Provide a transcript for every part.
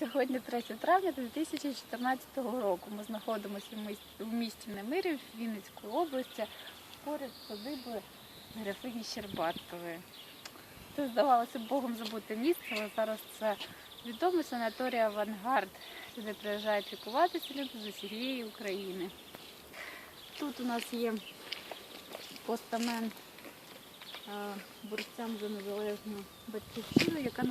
Сьогодні 3 травня 2014 року. Ми знаходимося в місті, Немирів Вінницької області поряд з графині Щербатової. Це здавалося Богом забути місце, але зараз це відомий санаторій Авангард, сюди приїжджають лікуватися люди з усієї України. Тут у нас є постамент борцям за незалежну батьківщину, яка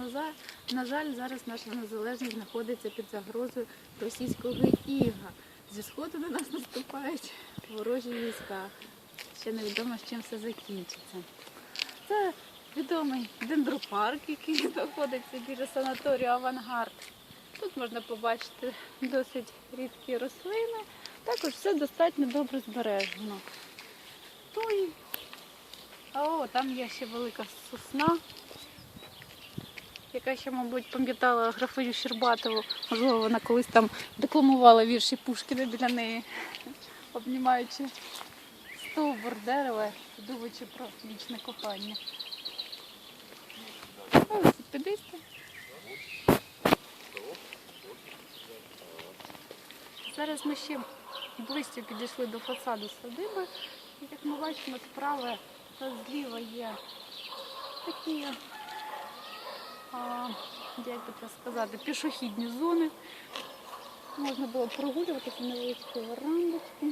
на жаль, зараз наша незалежність знаходиться під загрозою російського іга. Зі сходу на нас наступають ворожі війська. Ще невідомо, з чим все закінчиться. Це відомий дендропарк, який знаходиться біля санаторію Авангард. Тут можна побачити досить рідкі рослини. Також все достатньо добре збережено. Ну о, там є ще велика сосна, яка ще, мабуть, пам'ятала графиню Щербатову. Можливо, вона колись там декламувала вірші Пушкіна біля неї, обнімаючи стовбур дерева, думаючи про вічне кохання. Велосипедисти. Зараз ми ще ближче підійшли до фасаду садиби. І як ми бачимо, справа та зліва є такі, як би це сказати, пішохідні зони. Можна було прогулюватися невеличкі верандочки.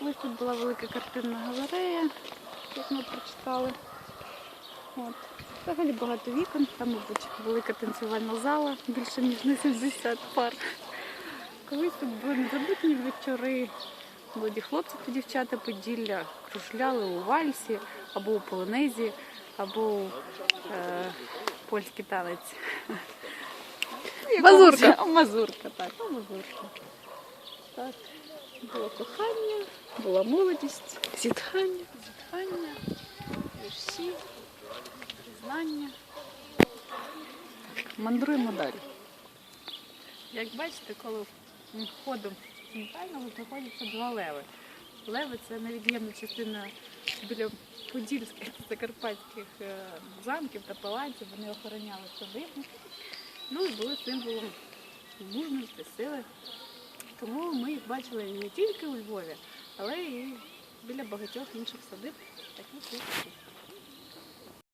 І Ось тут була велика картинна галерея, як ми прочитали. Взагалі багато вікон, там, мабуть, велика танцювальна зала, більше ніж на 70 пар. Колись тут були незабутні вечори. Молоді хлопці та дівчата Поділля кружляли у вальсі, або у полонезі, або у е, польський танець. Мазурка. Мазурка, так, ну, мазурка. Так, було кохання, була молодість, Зітхання. зітхання, вірші, признання. Мандруємо далі. Як бачите, коли входом центрального знаходяться два леви. Леви це невід'ємна частина біля подільських закарпатських е, замків та палаців. Вони охороняли садибу. Ну і були символом мужності, сили. Тому ми їх бачили не тільки у Львові, але і біля багатьох інших садиб таких.